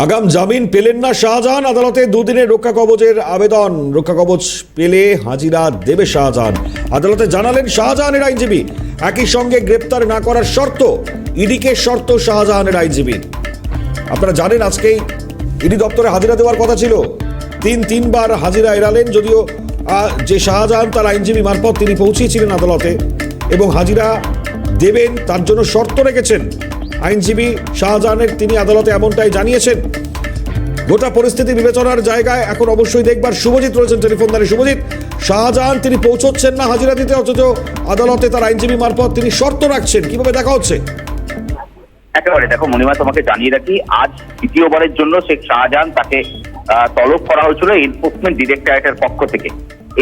আগাম জামিন পেলেন না শাহজাহান। আদালতে দুদিনের রক্ষা কবচের আবেদন। রক্ষা কবচ পেলে হাজিরা দেবে শাহজাহান। আদালতে জানালেন, শাহজাহানের আইনজীবী একই সঙ্গে গ্রেপ্তার না করার শর্ত। ইডিকে শর্ত শাহজাহানের আইনজীবী। আপনারা জানেন, আজকেই ইডি দপ্তরে হাজিরা দেওয়ার কথা ছিল। তিন, তিনবার হাজিরা এড়ালেন, যদিও যে শাহজাহান তার আইনজীবী মারফত তিনি পৌঁছিয়েছিলেন আদালতে এবং হাজিরা দেবেন, তার জন্য শর্ত রেখেছেন। আইনজীবী শাহজাহানের তিনি আদালতে এমনটাই জানিয়েছেন। গোটা পরিস্থিতি বিবেচনার জায়গায় এখন অবশ্যই দেখবার শুভজিৎ রয়েছেন টেলিফোন শুভজিৎ, শাহজাহান তিনি পৌঁছচ্ছেন না হাজিরা দিতে? অথচ আদালতে তার আইনজীবী মারফত তিনি শর্ত রাখছেন। কীভাবে দেখা হচ্ছে? একেবারে দেখো মনিমা তোমাকে জানিয়ে রাখি, আজ দ্বিতীয়বারের জন্য শেখ শাহজাহান তাকে তলব করা হয়েছিল এনফোর্সমেন্ট ডিরেক্টরেটের পক্ষ থেকে।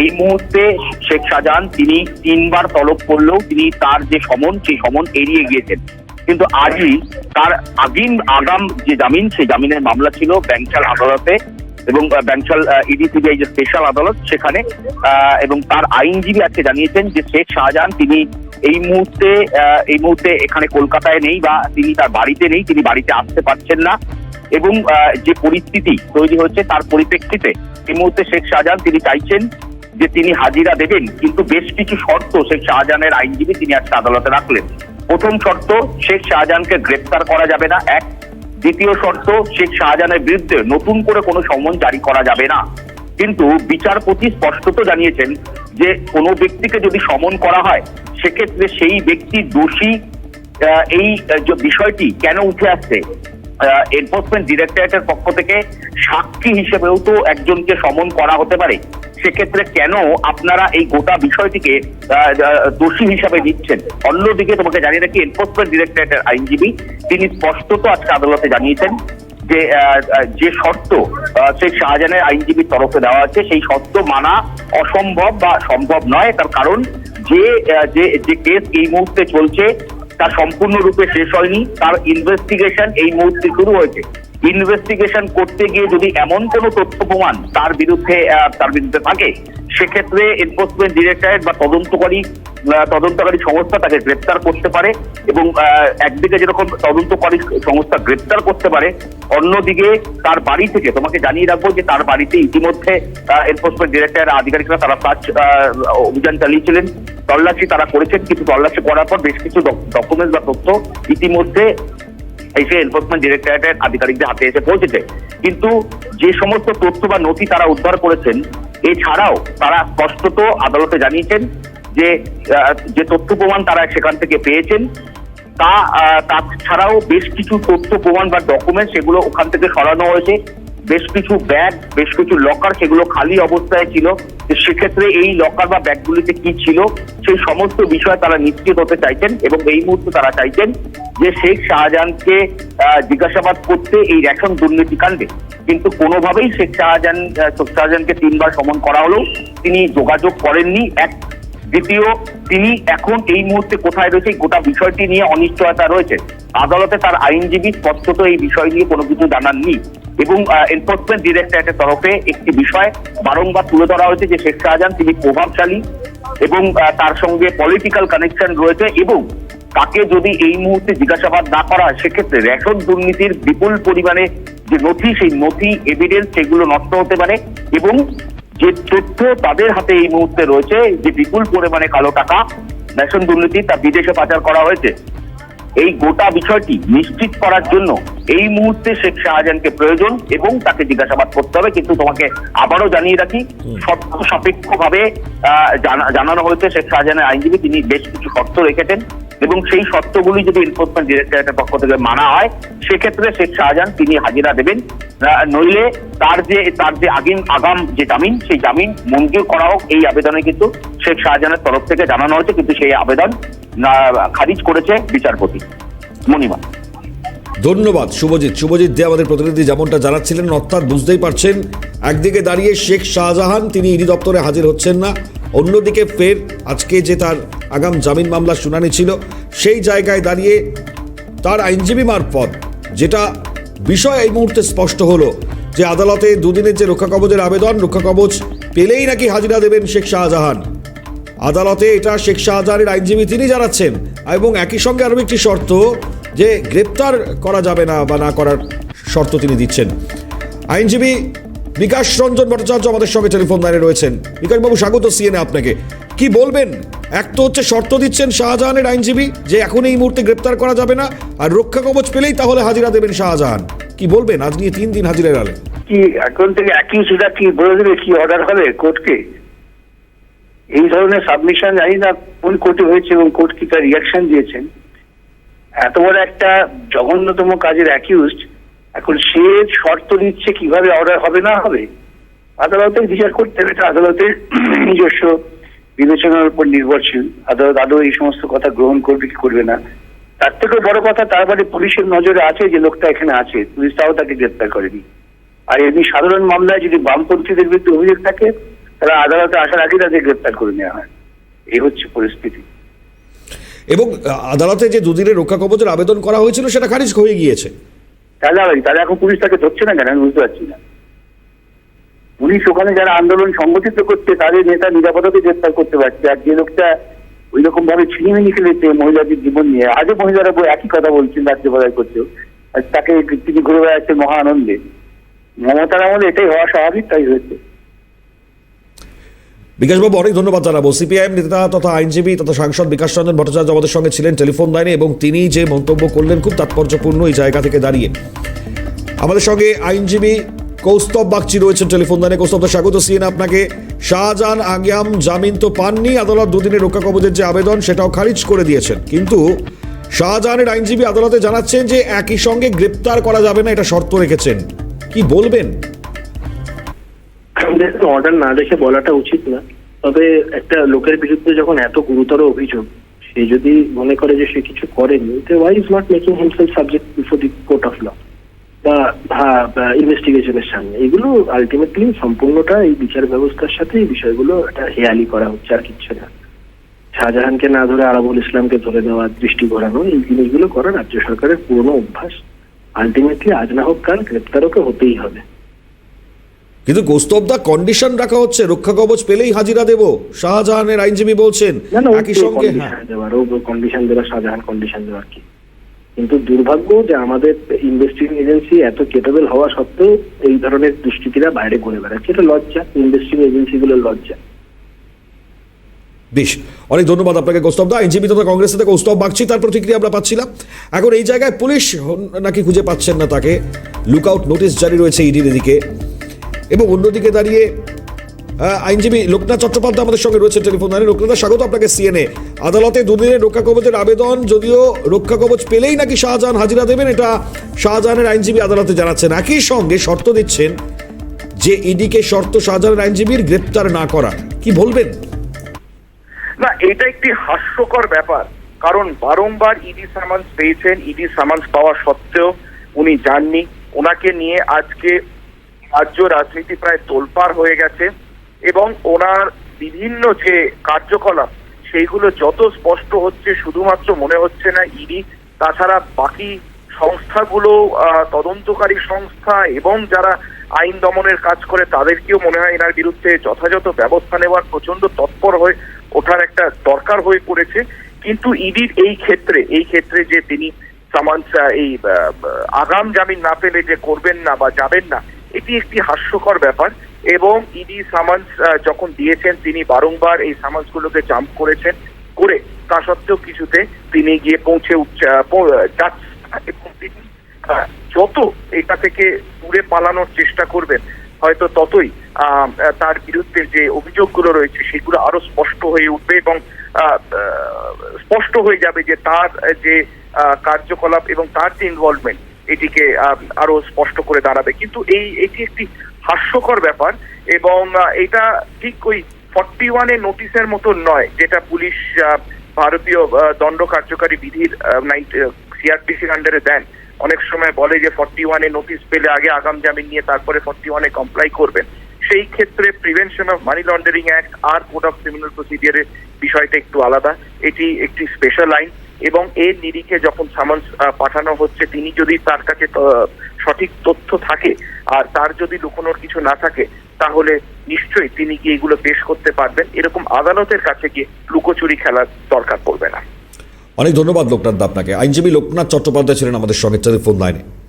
এই মুহূর্তে শেখ শাহজাহান তিনি তিনবার তলব করলেও তিনি তার যে সমন, সেই সমন এড়িয়ে গিয়েছেন। কিন্তু আজই তার আগিন আগাম যে জামিন, সেই জামিনের মামলা ছিল ব্যাংশাল আদালতে এবং ব্যাংশাল ইডি সিবিআই যে স্পেশাল আদালত সেখানে এবং তার আইনজীবী আজকে জানিয়েছেন যে শেখ শাহজাহান তিনি এই মুহূর্তে এই মুহূর্তে এখানে কলকাতায় নেই বা তিনি তার বাড়িতে নেই, তিনি বাড়িতে আসতে পারছেন না এবং যে পরিস্থিতি তৈরি হচ্ছে তার পরিপ্রেক্ষিতে এই মুহূর্তে শেখ শাহজাহান তিনি চাইছেন যে তিনি হাজিরা দেবেন, কিন্তু বেশ কিছু শর্ত শেখ শাহজাহানের আইনজীবী তিনি আজকে আদালতে রাখলেন। প্রথম শর্ত, শেখ শাহজাহানকে গ্রেপ্তার করা যাবে না। এক, দ্বিতীয় শর্ত, শেখ শাহজাহানের বিরুদ্ধে নতুন করে কোনো সমন জারি করা যাবে না। কিন্তু বিচারপতি স্পষ্টত জানিয়েছেন যে কোনো ব্যক্তিকে যদি সমন করা হয়, সেক্ষেত্রে সেই ব্যক্তি দোষী এই বিষয়টি কেন উঠে আসছে? এনফোর্সমেন্ট ডিরেক্টরেটের পক্ষ থেকে সাক্ষী হিসেবেও তো একজনকে সমন করা হতে পারে। সেক্ষেত্রে কেন আপনারা এই গোটা বিষয়টিকে দোষী হিসাবে নিচ্ছেন? অন্যদিকে তোমাকে জানিয়ে রাখি এনফোর্সমেন্ট ডিরেক্টরেটের আইনজীবী, তিনি স্পষ্টত আজকে আদালতে জানিয়েছেন যে যে শর্ত শেখ শাহজাহানের আইনজীবীর তরফে দেওয়া আছে, সেই শর্ত মানা অসম্ভব বা সম্ভব নয়। তার কারণ যে যে কেস এই মুহূর্তে চলছে তা সম্পূর্ণরূপে শেষ হয়নি। তার ইনভেস্টিগেশন এই মুহূর্তে শুরু হয়েছে। ইনভেস্টিগেশন করতে গিয়ে যদি এমন কোনো তথ্য প্রমাণ তার বিরুদ্ধে তার বিরুদ্ধে থাকে, সেক্ষেত্রে এনফোর্সমেন্ট ডিরেক্টরেট বা তদন্তকারী তদন্তকারী সংস্থা তাকে গ্রেপ্তার করতে পারে এবং একদিকে যেরকম তদন্তকারী সংস্থা গ্রেপ্তার করতে পারে, অন্যদিকে তার বাড়ি থেকে, তোমাকে জানিয়ে রাখব যে তার বাড়িতে ইতিমধ্যে এনফোর্সমেন্ট ডিরেক্টরের আধিকারিকরা তারা সার্চ অভিযান চালিয়েছিলেন। তল্লাশি তারা করেছেন কিন্তু তল্লাশি করার পর বেশ কিছু ডকুমেন্টস বা তথ্য ইতিমধ্যে এসে এনফোর্সমেন্ট ডিরেক্টরেটের আধিকারিকদের হাতে এসে পৌঁছেছে। কিন্তু যে সমস্ত তথ্য বা নথি তারা উদ্ধার করেছেন, এছাড়াও তারা স্পষ্টত আদালতে জানিয়েছেন যে যে তথ্য প্রমাণ তারা সেখান থেকে পেয়েছেন, তা তাছাড়াও বেশ কিছু তথ্য প্রমাণ বা ডকুমেন্ট সেগুলো ওখান থেকে সরানো হয়েছে। বেশ কিছু ব্যাগ বেশ কিছু লকার সেগুলো খালি অবস্থায় ছিল। সেক্ষেত্রে এই লকার বা ব্যাগগুলিতে কি ছিল, সেই সমস্ত বিষয় তারা নিশ্চিত হতে চাইছেন এবং এই মুহূর্তে তারা চাইছেন যে শেখ শাহজাহানকে জিজ্ঞাসাবাদ করতে এই রেশন দুর্নীতি কাণ্ডে। কিন্তু কোনোভাবেই শেখ শাহজাহান শেখ শাহজাহানকে তিনবার সমন করা হলেও তিনি যোগাযোগ করেননি। এক, দ্বিতীয়, তিনি এখন এই মুহূর্তে কোথায় রয়েছে, গোটা বিষয়টি নিয়ে অনিশ্চয়তা রয়েছে। আদালতে তার আইনজীবী স্পষ্টত এই বিষয় নিয়ে কোনো কিছু জানাননি। এবং এনফোর্সমেন্ট ডিরেক্টরেটের তরফে একটি বিষয় বারংবার তুলে ধরা হয়েছে যে শেখ শাহজাহান তিনি প্রভাবশালী এবং তার সঙ্গে পলিটিক্যাল কানেকশন রয়েছে এবং তাকে যদি এই মুহূর্তে জিজ্ঞাসাবাদ না করা হয়, সেক্ষেত্রে রেশন দুর্নীতির বিপুল পরিমাণে যে নথি, সেই নথি এভিডেন্স সেগুলো নষ্ট হতে পারে এবং যে তথ্য তাদের হাতে এই মুহূর্তে রয়েছে, যে বিপুল পরিমাণে কালো টাকা রেশন দুর্নীতি তা বিদেশে পাচার করা হয়েছে, এই গোটা বিষয়টি নিশ্চিত করার জন্য এই মুহূর্তে শেখ শাহজাহানকে প্রয়োজন এবং তাকে জিজ্ঞাসাবাদ করতে হবে। কিন্তু তোমাকে আবারও জানিয়ে রাখি শর্ত সাপেক্ষ ভাবে জানানো হয়েছে শেখ শাহজাহানের আইনজীবী তিনি বেশ কিছু শর্ত রেখেছেন এবং সেই শর্তগুলি যদি এনফোর্সমেন্ট ডিরেক্টরেটের পক্ষ থেকে মানা হয় সেক্ষেত্রে শেখ শাহজাহান তিনি হাজিরা দেবেন। নইলে তার যে তার যে আগিন আগাম যে জামিন সেই জামিন মঞ্জুর করা হোক। এই আবেদনে কিন্তু শেখ শাহজাহানের তরফ থেকে জানানো হয়েছে কিন্তু সেই আবেদন খারিজ করেছে বিচারপতি মণিমা ধন্যবাদ, শুভজিৎ। শুভজিৎ দে আমাদের প্রতিনিধি যেমনটা জানাচ্ছিলেন, অর্থাৎ বুঝতেই পারছেন, একদিকে দাঁড়িয়ে শেখ শাহজাহান, তিনি ইডি দপ্তরে হাজির হচ্ছেন না, অন্যদিকে ফের আজকে যে তার আগাম জামিন মামলা শুনানি ছিল, সেই জায়গায় দাঁড়িয়ে তার আইনজীবী মারফত, যেটা বিষয় এই মুহূর্তে স্পষ্ট হলো যে আদালতে দুদিনের যে রক্ষা কবচের আবেদন রক্ষা কবচ পেলেই নাকি হাজিরা দেবেন শেখ শাহজাহান। আদালতে এটা শেখ শাহজাহানের আইনজীবী তিনি জানাচ্ছেন, এবং একই সঙ্গে আরও একটি শর্ত যে গ্রেপ্তার করা যাবে না বা না করার শর্ত তিনি দিচ্ছেন। আইনজীবী বিকাশ রঞ্জন ভট্টাচার্য আমাদের সঙ্গে টেলিফোন লাইনে রয়েছেন। বিকাশবাবু, স্বাগত সিএনএ আপনাকে। কি বলবেন? এক তো হচ্ছে শর্ত দিচ্ছেন শাহজাহানের আইনজীবী যে এখন এই মুহূর্তে গ্রেপ্তার করা যাবে না, আর রক্ষা কবচ পেলেই তাহলে হাজিরা দেবেন শাহজাহান। কি বলবেন? আজ নিয়ে তিন দিন হাজিরা এড়ালে কি এখন থেকে সেটা কি বলে দেবে? কি অর্ডার হবে কোর্টকে? এই ধরনের সাবমিশন জানি না কোন কোর্টে হয়েছে এবং কোর্ট কি তার রিয়াকশন দিয়েছেন। এত বড় একটা জঘন্যতম কাজের অ্যাকিউজড এখন সে শর্ত দিচ্ছে কীভাবে অর্ডার হবে না হবে? আদালতের বিচার করতে হবে আদালতের নিজস্ব বিবেচনার উপর নির্ভরশীল। আদালত আদৌ এই সমস্ত কথা গ্রহণ করবে কি করবে না? তার থেকেও বড় কথা তারপরে পুলিশের নজরে আছে যে লোকটা এখানে আছে, পুলিশ তাও তাকে গ্রেপ্তার করেনি। আর এমনি সাধারণ মামলায় যদি বামপন্থীদের বিরুদ্ধে অভিযোগ থাকে তারা আদালতে আসার আগে তাদের গ্রেপ্তার করে নেওয়া হয়। এই হচ্ছে পরিস্থিতি। এবং আদালতে যে দুদিনের রক্ষা কবচের আবেদন করা হয়েছিল, সেটা খারিজ হয়ে গিয়েছে। তাহলে? তাহলে এখন পুলিশ তাকে ধরছে না কেন? আমি বুঝতে পারছি না। পুলিশ ওখানে যারা আন্দোলন সংগঠিত করছে, তাদের নেতা নিরাপদকে গ্রেপ্তার করতে পারছে, আর যে লোকটা ওই রকম ভাবে ছিনিমিনি খেলেছে মহিলাদের জীবন নিয়ে, আজও মহিলারা একই কথা বলছেন রাজ্য বদায় করছেও তাকে তিনি ঘুরে বেড়াচ্ছেন মহা আনন্দে মমতার আমলে এটাই হওয়া স্বাভাবিক, তাই হয়েছে। বিকাশবাবু, অনেক ধন্যবাদ জানাব। সিপিআইএম নেতা তথা আইনজীবী তথা সাংসদ বিকাশ রঞ্জন ভট্টাচার্য আমাদের সঙ্গে ছিলেন টেলিফোন লাইনে এবং তিনি যে মন্তব্য করলেন, খুব তাৎপর্যপূর্ণ এই জায়গা থেকে দাঁড়িয়ে। আমাদের সঙ্গে আইনজীবী কৌস্তব বাগচি রয়েছেন টেলিফোন লাইনে। কৌস্তব, স্বাগত সিএন আপনাকে। শাহজাহান আগাম জামিন তো পাননি, আদালত দুদিনের রক্ষা কবচের যে আবেদন সেটাও খারিজ করে দিয়েছেন। কিন্তু শাহজাহানের আইনজীবী আদালতে জানাচ্ছেন যে একই সঙ্গে গ্রেপ্তার করা যাবে না, এটা শর্ত রেখেছেন। কি বলবেন? অর্ডার না দেখে বলাটা উচিত না। তবে একটা লোকের বিরুদ্ধে যখন এত গুরুতর অভিযোগ, সে যদি মনে করে যে সে কিছু করেনি why is not making himself subject before the court of law বা ইনভেস্টিগেশনের সামনে। এগুলো আলটিমেটলি সম্পূর্ণটা এই বিচার ব্যবস্থার সাথে এই বিষয়গুলো একটা হেয়ালি করা হচ্ছে আর কিচ্ছু না। শাহজাহানকে না ধরে আরবুল ইসলামকে ধরে দেওয়া, দৃষ্টি ঘোরানো, এই জিনিসগুলো করা রাজ্য সরকারের পুরনো অভ্যাস। আলটিমেটলি আজ না হোক কাল গ্রেপ্তারও হতেই হবে। কিন্তু কৌস্তবদা কন্ডিশন রাখা হচ্ছে। রক্ষা কবচ পেলেই হাজিরা দেব। শাহজাহানের আইনজীবী বলছেন একই সঙ্গে হ্যাঁ। কন্ডিশন দেওয়া কন্ডিশন দেওয়ার শাহজাহান কন্ডিশন দেওয়ার কি। কিন্তু দুর্ভাগ্য যে আমাদের ইনভেস্টিগেশন এজেন্সি এত কেপেবল হওয়া সত্ত্বেও এই ধরনের দুষ্কৃতীরা বাইরে ঘুরে বেড়াচ্ছে। এটা লজ্জা ইনভেস্টিগেশন এজেন্সিগুলোর লজ্জা। বেশ অনেক ধন্যবাদ আপনাকে কৌস্তবদা আইনজীবী তথা কংগ্রেস থেকে কৌস্তব বাগচি তার প্রতিক্রিয়া আমরা পাচ্ছিলাম। এখন এই জায়গায় পুলিশ নাকি খুঁজে পাচ্ছেন না তাকে। লুক আউট নোটিশ জারি রয়েছে ইডির এদিকে। এবং অন্যদিকে দাঁড়িয়ে আইনজীবী লোকনাথ চট্টোপাধ্যায় আমাদের সঙ্গে রয়েছে টেলিফোন লাইনে। লোকনাথ স্বাগত আপনাকে সিএনএ আদালতে দুদিনের রক্ষা কবচের আবেদন, যদিও রক্ষা কবচ পেলেই নাকি শাহজাহান হাজিরা দেবেন, এটা শাহজাহানের আইনজীবী আদালতে জানাচ্ছেন। একই সঙ্গে শর্ত দিচ্ছেন যে ইডিকে শর্ত শাহজাহানের আইনজীবীর গ্রেপ্তার না করা। কি বলবেন? না, এটা একটি হাস্যকর ব্যাপার, কারণ বারংবার ইডি সামান্স পেয়েছেন, ইডি সামান্স পাওয়া সত্ত্বেও উনি যাননি। ওনাকে নিয়ে আজকে রাজ্য রাজনীতি প্রায় তোলপাড় হয়ে গেছে এবং ওনার বিভিন্ন যে কার্যকলাপ সেইগুলো যত স্পষ্ট হচ্ছে শুধুমাত্র মনে হচ্ছে না ইডি তাছাড়া বাকি সংস্থাগুলো তদন্তকারী সংস্থা এবং যারা আইন দমনের কাজ করে তাদেরকেও মনে হয় এনার বিরুদ্ধে যথাযথ ব্যবস্থা নেওয়ার প্রচণ্ড তৎপর হয়ে ওঠার একটা দরকার হয়ে পড়েছে। কিন্তু ইডির এই ক্ষেত্রে এই ক্ষেত্রে যে তিনি সামান্স আহ, এই আগাম জামিন না পেলে যে করবেন না বা যাবেন না এটি একটি হাস্যকর ব্যাপার এবং ইডি সামান্স যখন দিয়েছেন, তিনি বারংবার এই সামান্সগুলোকে জাম্প করেছেন, করে তা সত্ত্বেও কিছুতে তিনি গিয়ে পৌঁছে যত এটা থেকে দূরে পালানোর চেষ্টা করবেন, হয়তো ততই তার বিরুদ্ধে যে অভিযোগগুলো রয়েছে, সেগুলো আরও স্পষ্ট হয়ে উঠবে এবং স্পষ্ট হয়ে যাবে যে তার যে কার্যকলাপ এবং তার যে ইনভলভমেন্ট এটিকে আরও স্পষ্ট করে দাঁড়াবে। কিন্তু এই, এটি একটি হাস্যকর ব্যাপার এবং এটা ঠিক ওই ফর্টি ওয়ানে নোটিশের মতো নয়, যেটা পুলিশ ভারতীয় দণ্ড কার্যকারী বিধির সিআরপিসির আন্ডারে দেন। অনেক সময় বলে যে ফর্টি ওয়ানে নোটিশ পেলে আগে আগাম জামিন নিয়ে তারপরে ফর্টি ওয়ানে কমপ্লাই করবেন। সেই ক্ষেত্রে prevention of money laundering act R code of criminal প্রসিডিয়ারের বিষয়টা একটু আলাদা। এটি একটি স্পেশাল আইন এবং এর নিরিখে যখন সামান্স পাঠানো হচ্ছে, তিনি যদি তার কাছে সঠিক তথ্য থাকে আর তার যদি লুকোনোর কিছু না থাকে, তাহলে নিশ্চয়ই তিনি কি এগুলো পেশ করতে পারবেন? এরকম আদালতের কাছে গিয়ে লুকোচুরি খেলার দরকার পড়বে না। অনেক ধন্যবাদ লোকনাথ দা আপনাকে। আইনজীবী লোকনাথ চট্টোপাধ্যায় ছিলেন আমাদের সঙ্গে টেলিফোন লাইনে।